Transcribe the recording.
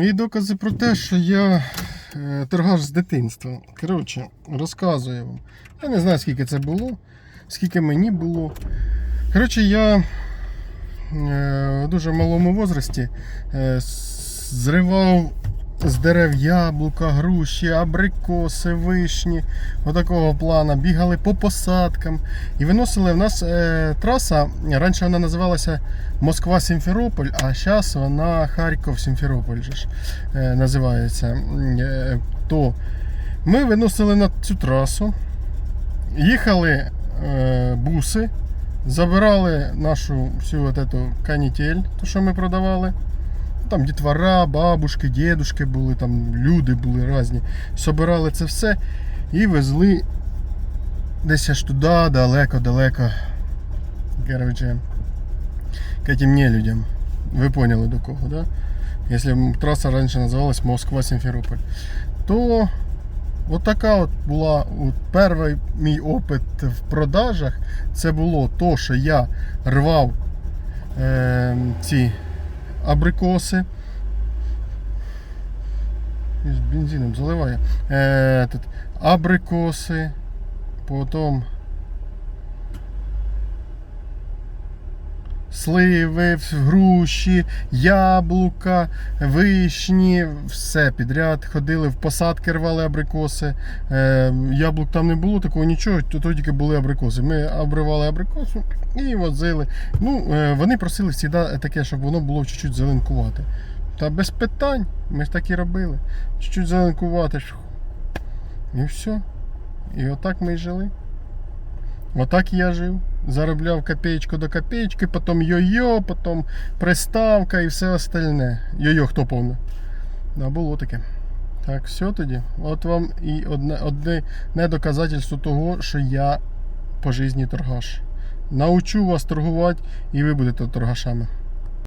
Мої докази про те, що я е, торгаш з дитинства. Коротше, розказую вам. Я не знаю, скільки це було, скільки мені було. Коротше, я е, в дуже малому возрасті е, зривав з дерев яблука, груші, абрикоси, вишні. Отакого плана. Бігали по посадкам і виносили. В нас е, траса, раніше вона називалася Москва-Сімферополь, а зараз вона Харків-Сімферополь ж, е, називається. Е, то ми виносили на цю трасу, їхали е, буси, забирали нашу всю от эту канітель, ту, що ми продавали. Там дітвора, бабушки, дідушки були, там люди були різні. Собирали це все і везли десь аж туди, далеко-далеко. Короче, к этим нелюдям. Ви поняли до кого, да? М- трасса раніше називалась Москва-Сімферополь, то от така от була от перший мій опит в продажах. Це було то, що я рвав е, ці абрикоси. З бензином заливає. Е, тут абрикоси. Потім сливи, груші, яблука, вишні, все підряд. Ходили в посадки, рвали абрикоси. Е, яблук там не було, такого нічого, то тільки були абрикоси. Ми обривали абрикосу і возили. Ну, е, вони просили завжди таке, щоб воно було чуть-чуть зеленкувати. Та без питань, ми ж так і робили. Чуть-чуть зеленкувати. І все. І отак ми й жили. Отак я жив. Заробляв копеечку до копеечки, потім йо-йо, потім приставка і все остальне. Йо-йо, хто повне? Да, було таке. Так, все тоді. От вам і одне, одне недоказательство того, що я по житті торгаш. Научу вас торгувати, і ви будете торгашами.